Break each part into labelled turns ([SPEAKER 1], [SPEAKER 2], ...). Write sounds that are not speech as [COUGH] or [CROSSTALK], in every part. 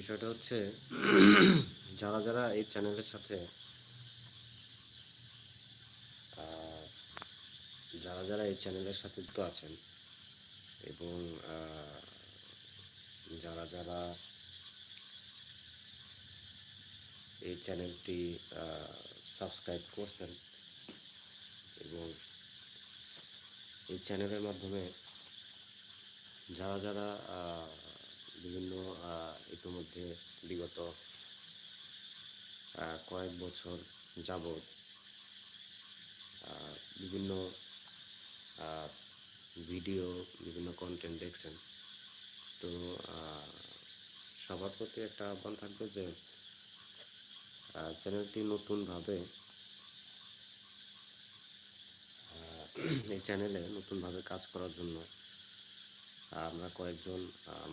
[SPEAKER 1] বিষয়টা হচ্ছে, যারা যারা এই চ্যানেলের সাথে যারা যারা এই চ্যানেলের সাথে যুক্ত আছেন এবং যারা যারা এই চ্যানেলটি সাবস্ক্রাইব করছেন এবং এই চ্যানেলের মাধ্যমে যারা যারা বিভিন্ন ইতিমধ্যে বিগত কয়েক বছর যাবৎ বিভিন্ন ভিডিও, বিভিন্ন কন্টেন্ট দেখছেন। তো সবার প্রতি একটা আহ্বান থাকবে যে চ্যানেলটি নতুনভাবে [CLEARS THROAT] এই চ্যানেলে নতুনভাবে কাজ করার জন্য আমরা কয়েকজন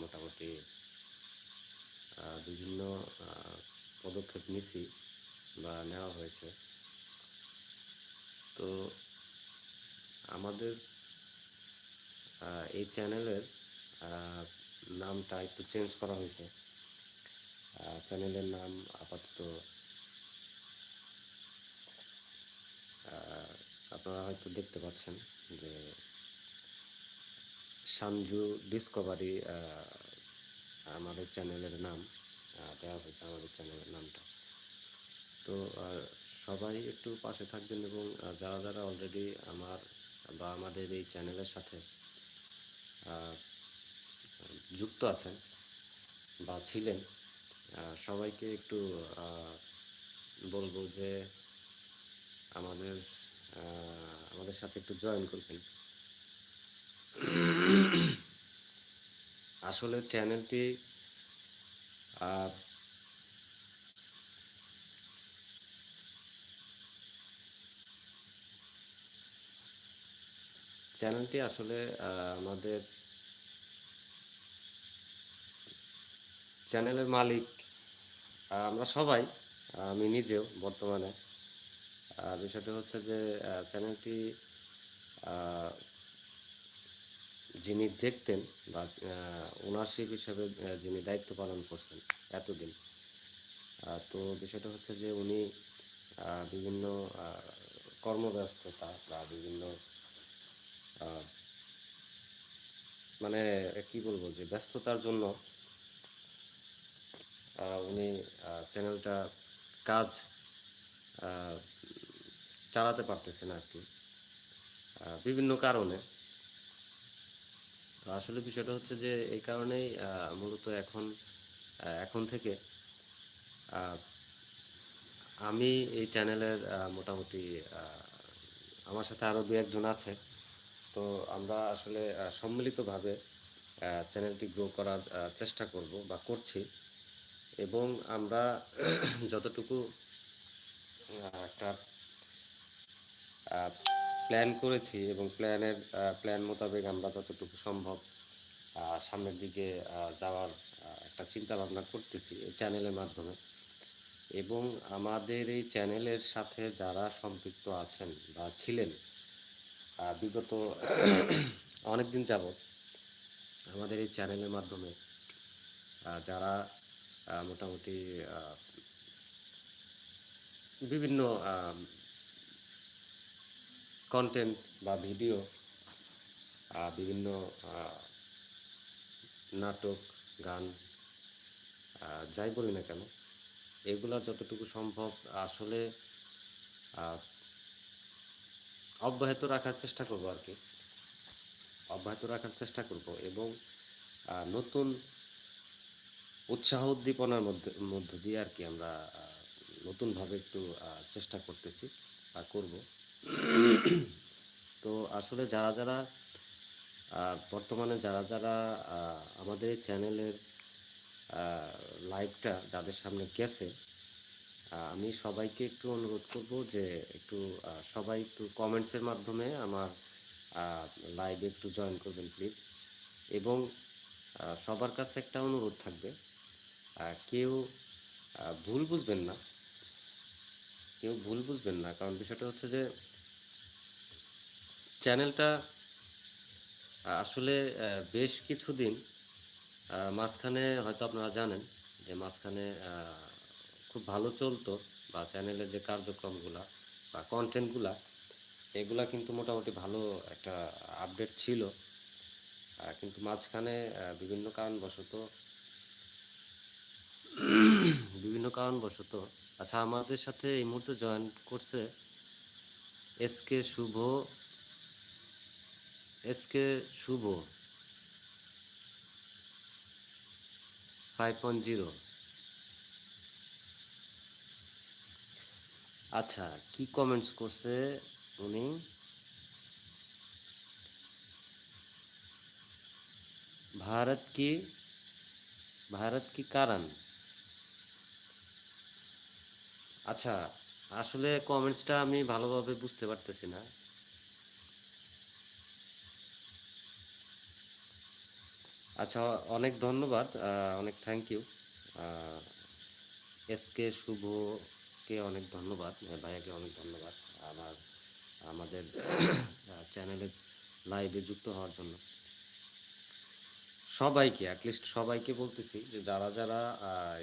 [SPEAKER 1] মোটামুটি বিভিন্ন পদক্ষেপ নিছি বা নেওয়া হয়েছে। তো আমাদের এই চ্যানেলের নামটা একটু চেঞ্জ করা হয়েছে। চ্যানেলের নাম আপাতত আপনারা হয়তো দেখতে পাচ্ছেন যে সানজু ডিসকভারি আমাদের চ্যানেলের নাম দেওয়া হয়েছে আমাদের চ্যানেলের নামটা। তো সবাই একটু পাশে থাকবেন এবং যারা যারা অলরেডি আমার বা আমাদের এই চ্যানেলের সাথে যুক্ত আছেন বা ছিলেন সবাইকে একটু বলব যে আমাদের আমাদের সাথে একটু জয়েন করবেন। আসলে চ্যানেলটি চ্যানেলটি আসলে আমাদের চ্যানেলের মালিক আমরা সবাই আমি নিজেও বর্তমানে। বিষয়টা হচ্ছে যে চ্যানেলটি যিনি দেখতেন বা ওনারশিপ হিসাবে যিনি দায়িত্ব পালন করছেন এতদিন তো বিষয়টা হচ্ছে যে উনি বিভিন্ন কর্মব্যস্ততা বা বিভিন্ন মানে কি বলব যে ব্যস্ততার জন্য উনি চ্যানেলটা কাজ চালাতে পারতেছেন আর কি। বিভিন্ন কারণে তো আসলে বিষয়টা হচ্ছে যে এই কারণেই মূলত এখন এখন থেকে আমি এই চ্যানেলের মোটামুটি আমার সাথে আরও দু একজন আছে। তো আমরা আসলে সম্মিলিতভাবে চ্যানেলটি গ্রো করার চেষ্টা করব বা করছি। এবং আমরা [CLEARS THROAT] যতটুকু একটা প্ল্যান করেছি এবং প্ল্যানের প্ল্যান মোতাবেক আমরা যতটুকু সম্ভব সামনের দিকে যাওয়ার একটা চিন্তা ভাবনা করতেছি এই চ্যানেলের মাধ্যমে। এবং আমাদের এই চ্যানেলের সাথে যারা সম্পৃক্ত আছেন বা ছিলেন বিগত [COUGHS] অনেক দিন যাবৎ আমাদের এই চ্যানেলের মাধ্যমে যারা মোটামুটি বিভিন্ন কন্টেন্ট বা ভিডিও বিভিন্ন নাটক, গান যাই বলি না কেন, এগুলা যতটুকু সম্ভব আসলে অব্যাহত রাখার চেষ্টা করব আর কি। অব্যাহত রাখার চেষ্টা করব এবং নতুন উৎসাহ উদ্দীপনার মধ্যে, মধ্য দিয়ে আর কি আমরা নতুনভাবে একটু চেষ্টা করতেছি আর করব। [COUGHS] তো আসলে যারা যারা বর্তমানে যারা যারা আমাদের চ্যানেলের লাইভটা যাদের সামনে গেছে আমি সবাইকে একটু অনুরোধ করব যে একটু সবাই একটু কমেন্টসের মাধ্যমে আমার লাইভে একটু জয়েন করবেন প্লিজ এবং সবার কাছে একটা অনুরোধ থাকবে কেউ ভুল বুঝবেন না, কেউ ভুল বুঝবেন না, কারণ বিষয়টা হচ্ছে যে চ্যানেলটা আসলে বেশ কিছুদিন মাঝখানে হয়তো আপনারা জানেন যে মাঝখানে খুব ভালো চলতো বা চ্যানেলের যে কার্যক্রমগুলা বা কন্টেন্টগুলা এগুলা কিন্তু মোটামুটি ভালো একটা আপডেট ছিল। কিন্তু মাঝখানে বিভিন্ন কারণবশত বিভিন্ন কারণবশত আচ্ছা আমাদের সাথে এই মুহূর্তে জয়েন করছে S K Shubho S K Shubho five point zero আচ্ছা কি কমেন্টস করছে উনি भारत की भारत की कारण আচ্ছা আসলে কমেন্টসটা আমি ভালোভাবে বুঝতে পারতেছি না আচ্ছা অনেক ধন্যবাদ অনেক থ্যাংক ইউ এস কে শুভকে অনেক ধন্যবাদ আহ, ভাইয়াকে অনেক ধন্যবাদ আমার আমাদের চ্যানেলে লাইভে যুক্ত হওয়ার জন্য। সবাইকে অ্যাটলিস্ট সবাইকে বলতেছি যে যারা যারা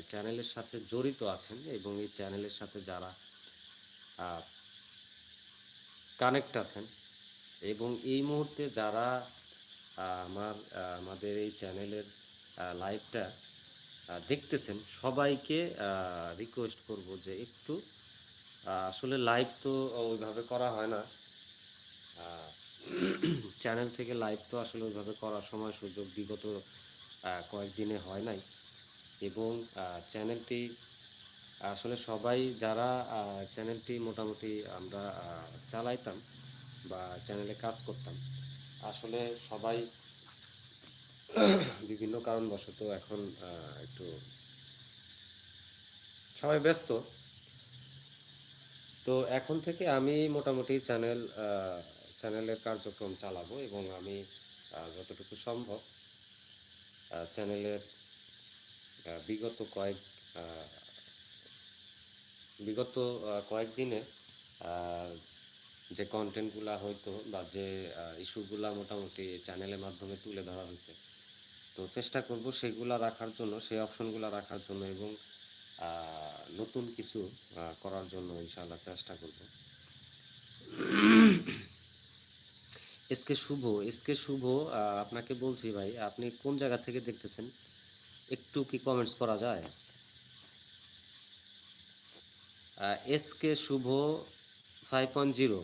[SPEAKER 1] চ্যানেলের সাথে জড়িত আছেন এবং এই চ্যানেলের সাথে যারা কানেক্ট আছেন এবং এই মুহূর্তে যারা আমার আমাদের এই চ্যানেলের লাইভটা দেখতেছেন। সবাইকে রিকোয়েস্ট করব যে একটু আসলে লাইভ তো ওইভাবে করা হয় না। চ্যানেল [CLEARS THROAT] থেকে লাইভ তো আসলে ওইভাবে করার সময় সুযোগ বিগত কয়েকদিনে হয় নাই। এবং চ্যানেলটি আসলে সবাই যারা চ্যানেলটি মোটামুটি আমরা চালাইতাম বা চ্যানেলে কাজ করতাম আসলে সবাই বিভিন্ন কারণবশত এখন একটু সবাই ব্যস্ত। তো এখন থেকে আমি মোটামুটি চ্যানেল চ্যানেলের কার্যক্রম চালাবো এবং আমি যতটুকু সম্ভব চ্যানেলের বিগত কয়েক বিগত কয়েকদিনে যে কন্টেন্টগুলা হয়তো বা যে ইস্যুগুলা মোটামুটি চ্যানেলের মাধ্যমে তুলে ধরা হয়েছে। তো চেষ্টা করব সেগুলা রাখার জন্য, সেই অপশনগুলো রাখার জন্য এবং নতুন কিছু করার জন্য ইনশাআল্লাহ চেষ্টা করব। এসকে শুভ এসকে শুভ আপনাকে বলছি ভাই, আপনি কোন জায়গা থেকে দেখতেছেন? একটু কি কমেন্টস করা যায়? S K Shubho five point zero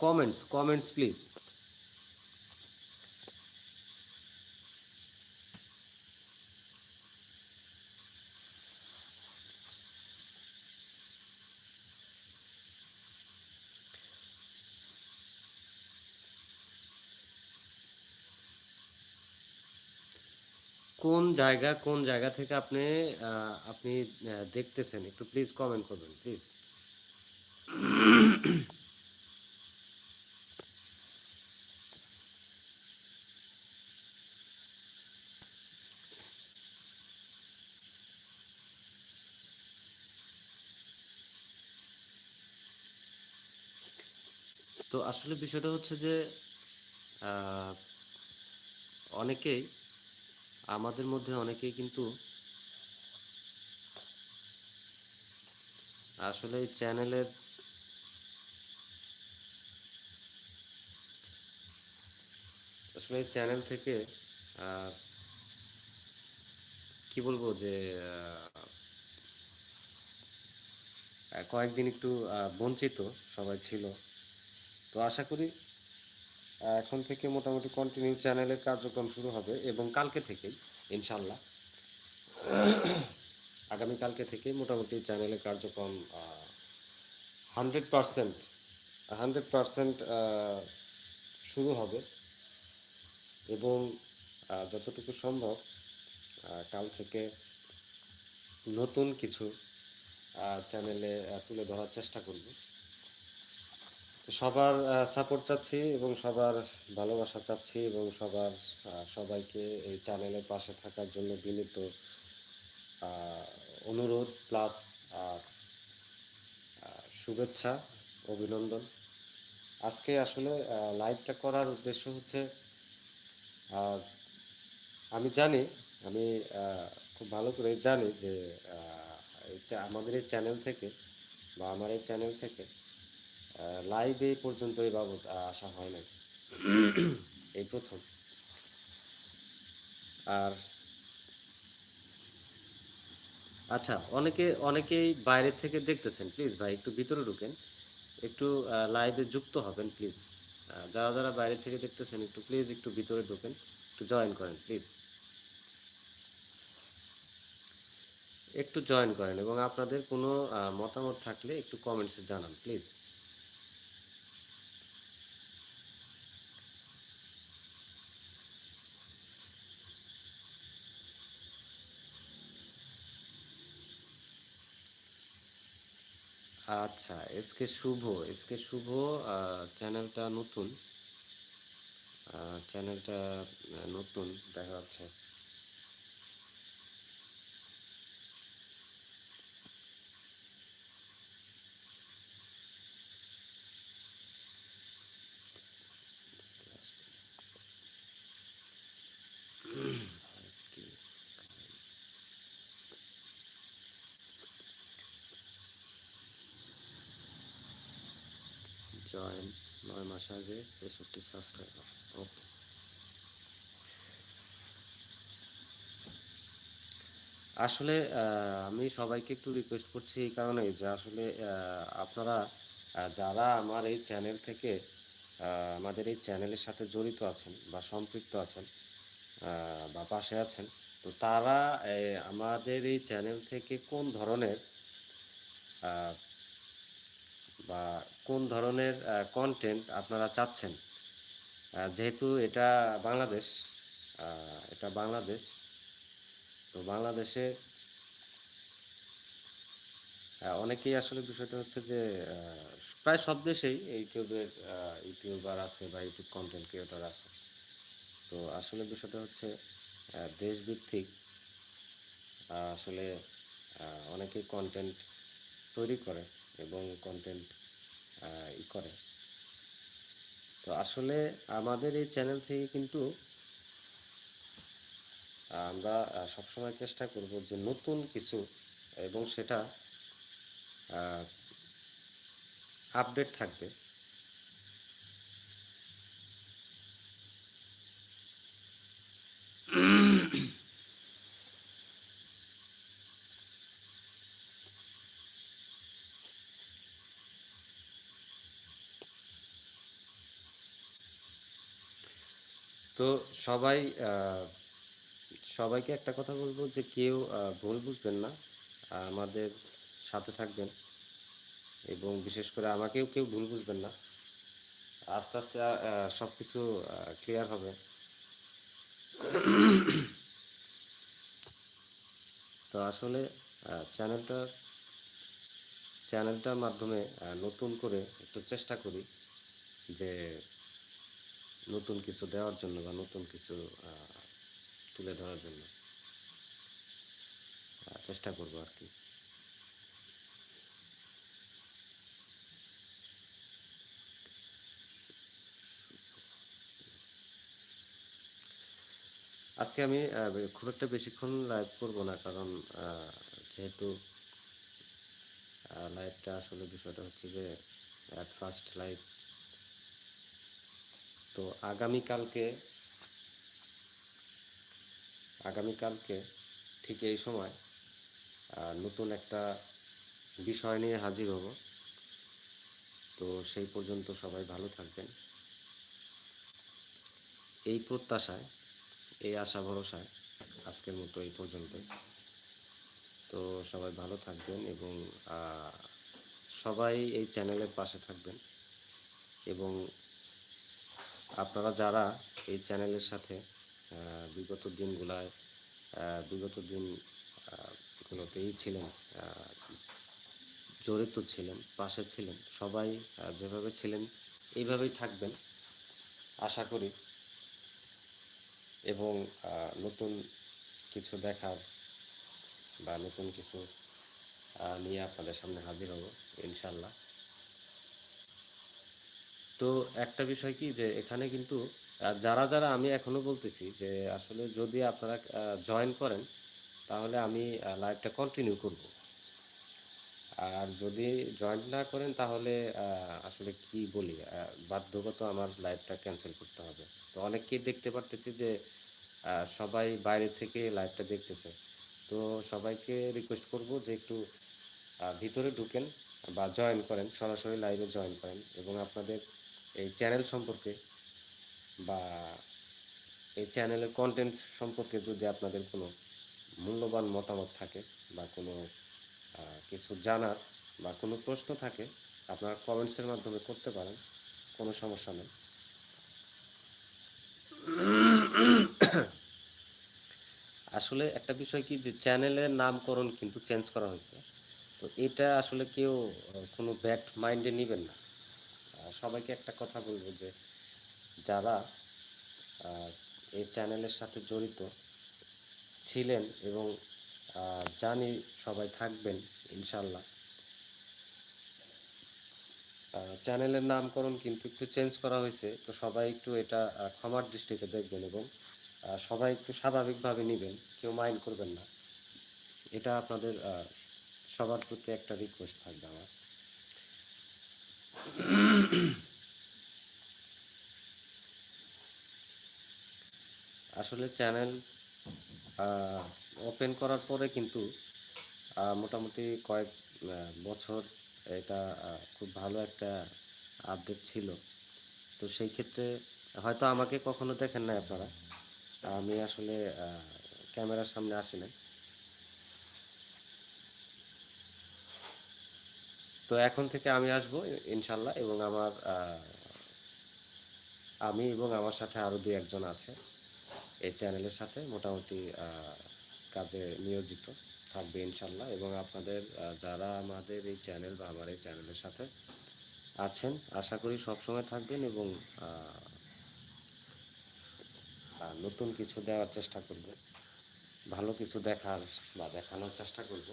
[SPEAKER 1] comments comments please কোন জায়গা কোন জায়গা থেকে আপনি আপনি দেখতেছেন? একটু প্লিজ কমেন্ট করবেন প্লিজ তো আসলে বিষয়টা হচ্ছে যে অনেকেই আমাদের মধ্যে অনেকেই কিন্তু আসলে চ্যানেলের আসলে চ্যানেল থেকে কি বলব যে কয়েকদিন একটু বঞ্চিত সবাই ছিল। তো আশা করি এখন থেকে মোটামুটি কন্টিনিউ চ্যানেলের কার্যক্রম শুরু হবে এবং কালকে থেকেই ইনশাল্লাহ আগামীকালকে থেকে মোটামুটি চ্যানেলের কার্যক্রম হান্ড্রেড পারসেন্ট হান্ড্রেড পারসেন্ট শুরু হবে। এবং যতটুকু সম্ভব কাল থেকে নতুন কিছু চ্যানেলে তুলে ধরার চেষ্টা করব। সবার সাপোর্ট চাচ্ছি এবং সবার ভালোবাসা চাচ্ছি এবং সবার সবাইকে এই চ্যানেলের পাশে থাকার জন্য বিনীত অনুরোধ প্লাস শুভেচ্ছা, অভিনন্দন। আজকে আসলে লাইভটা করার উদ্দেশ্য হচ্ছে আমি জানি, আমি খুব ভালো করে জানি যে আমাদের এই চ্যানেল থেকে বা আমার এই চ্যানেল থেকে লাইভ পর্যন্ত এই বাবদ আসা হয় নাই। [CLEARS THROAT] এই প্রথম। আর আচ্ছা অনেকে অনেকেই বাইরে থেকে দেখতেছেন প্লিজ ভাই একটু ভিতরে ঢুকেন। একটু লাইভে যুক্ত হবেন প্লিজ যারা যারা বাইরে থেকে দেখতেছেন একটু প্লিজ একটু ভিতরে ঢুকেন একটু জয়েন করেন প্লিজ একটু জয়েন করেন এবং আপনাদের কোনো মতামত থাকলে একটু কমেন্টসে জানান প্লিজ আচ্ছা এসকে শুভ এসকে শুভ চ্যানেলটা নতুন। চ্যানেলটা নতুন দেখা যাচ্ছে। নয় মাস আগে তেষট্টি সাবস্ক্রাইবার ওকে আসলে আমি সবাইকে একটু রিকোয়েস্ট করছি এই কারণে যে আসলে আপনারা যারা আমার এই চ্যানেল থেকে আমাদের এই চ্যানেলের সাথে জড়িত আছেন বা সম্পৃক্ত আছেন বা পাশে আছেন, তো তারা আমাদের এই চ্যানেল থেকে কোন ধরনের বা কোন ধরনের কন্টেন্ট আপনারা চাচ্ছেন? যেহেতু এটা বাংলাদেশ এটা বাংলাদেশ, তো বাংলাদেশে অনেকেই আসলে বিষয়টা হচ্ছে যে প্রায় সব দেশেই ইউটিউবের ইউটিউবার আছে বা ইউটিউব কন্টেন্ট ক্রিয়েটর আছে। তো আসলে বিষয়টা হচ্ছে দেশভিত্তিক আসলে অনেকেই কন্টেন্ট তৈরি করে। এবং কন্টেন্ট ই করে। তো আসলে আমাদের এই চ্যানেল থেকে কিন্তু, আমরা সবসময় চেষ্টা করব যে নতুন কিছু এবং সেটা আপডেট থাকবে। তো সবাই সবাইকে একটা কথা বলব যে কেউ ভুল বুঝবেন না। আমাদের সাথে থাকবেন এবং বিশেষ করে আমাকেও কেউ ভুল বুঝবেন না। আস্তে আস্তে সব কিছু ক্লিয়ার হবে। তো আসলে চ্যানেলটা চ্যানেলটার মাধ্যমে নতুন করে একটু চেষ্টা করি যে নতুন কিছু দেওয়ার জন্য বা নতুন কিছু তুলে ধরার জন্য। চেষ্টা করব আর কি। আজকে আমি খুব একটা বেশিক্ষণ লাইভ করব না কারণ যেহেতু লাইভটা আসলে বিষয়টা হচ্ছে যে অ্যাট ফার্স্ট লাইভ তো আগামীকালকে আগামীকালকে ঠিক এই সময় নতুন একটা বিষয় নিয়ে হাজির হব। তো সেই পর্যন্ত সবাই ভালো থাকবেন। এই প্রত্যাশায়, এই আশা ভরসায় আজকের মতো এই পর্যন্তই। তো সবাই ভালো থাকবেন এবং সবাই এই চ্যানেলের পাশে থাকবেন এবং আপনারা যারা এই চ্যানেলের সাথে বিগত দিনগুলায় বিগত দিন গুলোতেই ছিলেন জড়িত ছিলেন, পাশে ছিলেন, সবাই যেভাবে ছিলেন এইভাবেই থাকবেন, আশা করি। এবং নতুন কিছু দেখার বা নতুন কিছু নিয়ে আপনাদের সামনে হাজির হব ইনশাল্লাহ তো একটা বিষয় কি যে এখানে কিন্তু যারা যারা আমি এখনও বলতেছি যে আসলে যদি আপনারা জয়েন করেন, তাহলে আমি লাইভটা কন্টিনিউ করব। আর যদি জয়েন না করেন, তাহলে আসলে কি বলি বাধ্যগত আমার লাইভটা ক্যান্সেল করতে হবে। তো অনেককেই দেখতে পারতেছি যে সবাই বাইরে থেকে লাইভটা দেখতেছে। তো সবাইকে রিকোয়েস্ট করব যে একটু ভিতরে ঢুকেন বা জয়েন করেন, সরাসরি লাইভে জয়েন করেন এবং আপনাদের এই চ্যানেল সম্পর্কে বা এই চ্যানেলের কন্টেন্ট সম্পর্কে যদি আপনাদের কোনো মূল্যবান মতামত থাকে বা কোনো কিছু জানার বা কোনো প্রশ্ন থাকে, আপনারা কমেন্টসের মাধ্যমে করতে পারেন, কোনো সমস্যা নেই। আসলে একটা বিষয় কি যে চ্যানেলের নামকরণ কিন্তু চেঞ্জ করা হয়েছে। তো এটা আসলে কেউ কোনো ব্যাড মাইন্ডে নেবেন না। সবাইকে একটা কথা বলব যে যারা এই চ্যানেলের সাথে জড়িত ছিলেন এবং জানি সবাই থাকবেন, ইনশাল্লাহ। চ্যানেলের নামকরণ কিন্তু একটু চেঞ্জ করা হয়েছে, তো সবাই একটু এটা ক্ষমার দৃষ্টিতে দেখবেন এবং সবাই একটু স্বাভাবিকভাবে নেবেন, কেউ মাইন্ড করবেন না। এটা আপনাদের সবার প্রতি একটা রিকোয়েস্ট থাকবে আমার। আসলে চ্যানেল ওপেন করার পরে কিন্তু মোটামুটি কয়েক বছর এটা খুব ভালো একটা আপডেট ছিল। তো সেই ক্ষেত্রে হয়তো আমাকে কখনো দেখেন নাই আপনারা। আমি আসলে ক্যামেরার সামনে আসি নাই। তো এখন থেকে আমি আসব ইনশাল্লাহ, এবং আমার আমি এবং আমার সাথে আরও দুই একজন আছে এই চ্যানেলের সাথে, মোটামুটি কাজে নিয়োজিত থাকবে ইনশাল্লাহ, এবং আপনাদের যারা আমাদের এই চ্যানেল বা আমার এই চ্যানেলের সাথে আছেন, আশা করি সবসময় থাকবেন এবং নতুন কিছু দেওয়ার চেষ্টা করব, ভালো কিছু দেখার বা দেখানোর চেষ্টা করব।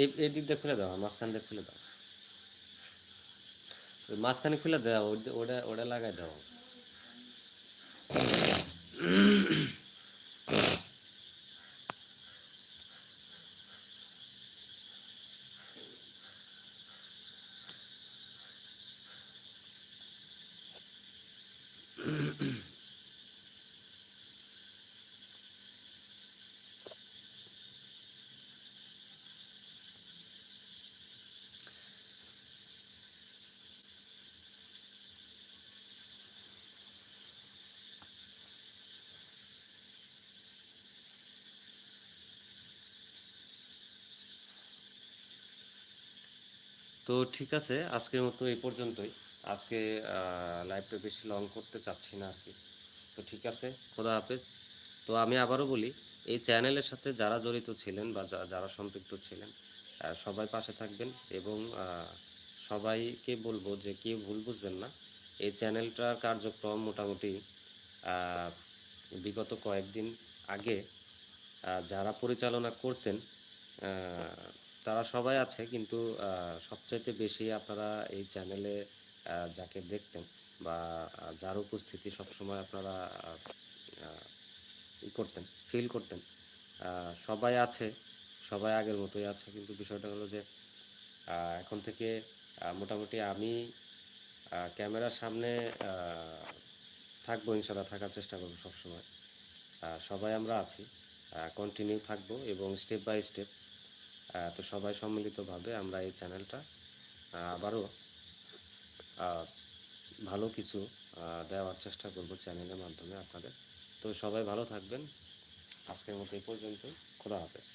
[SPEAKER 1] এই এই দিক দিয়ে খুলে দাও আর মাঝখান দিয়ে খুলে দাও। মাঝখানে খুলে দেওয়া ওটা ওটা লাগাই দাও। তো ঠিক আছে, আজকের মতো এই পর্যন্তই। আজকে লাইভটা বেশি লং করতে চাচ্ছি না আর কি। তো ঠিক আছে, খোদা হাফেজ। তো আমি আবারও বলি, এই চ্যানেলের সাথে যারা জড়িত ছিলেন বা যারা সম্পৃক্ত ছিলেন সবাই পাশে থাকবেন এবং সবাইকে বলব যে কেউ ভুল বুঝবেন না। এই চ্যানেলটার কার্যক্রম মোটামুটি বিগত কয়েকদিন আগে যারা পরিচালনা করতেন তারা সবাই আছে, কিন্তু সবচাইতে বেশি আপনারা এই চ্যানেলে যাকে দেখতেন বা যার উপস্থিতি সবসময় আপনারা ই করতেন ফিল করতেন। সবাই আছে, সবাই আগের মতোই আছে, কিন্তু বিষয়টা হলো যে এখন থেকে মোটামুটি আমি ক্যামেরার সামনে থাকব ইনশাল্লাহ থাকার চেষ্টা করব সবসময়। সবাই আমরা আছি কন্টিনিউ থাকব এবং স্টেপ বাই স্টেপ তো সবাই সম্মিলিতভাবে আমরা এই চ্যানেলটা আবারও ভালো কিছু দেওয়ার চেষ্টা করব চ্যানেলের মাধ্যমে আপনাদের। তো সবাই ভালো থাকবেন। আজকের মতো এই পর্যন্ত খোলা হাফেজ।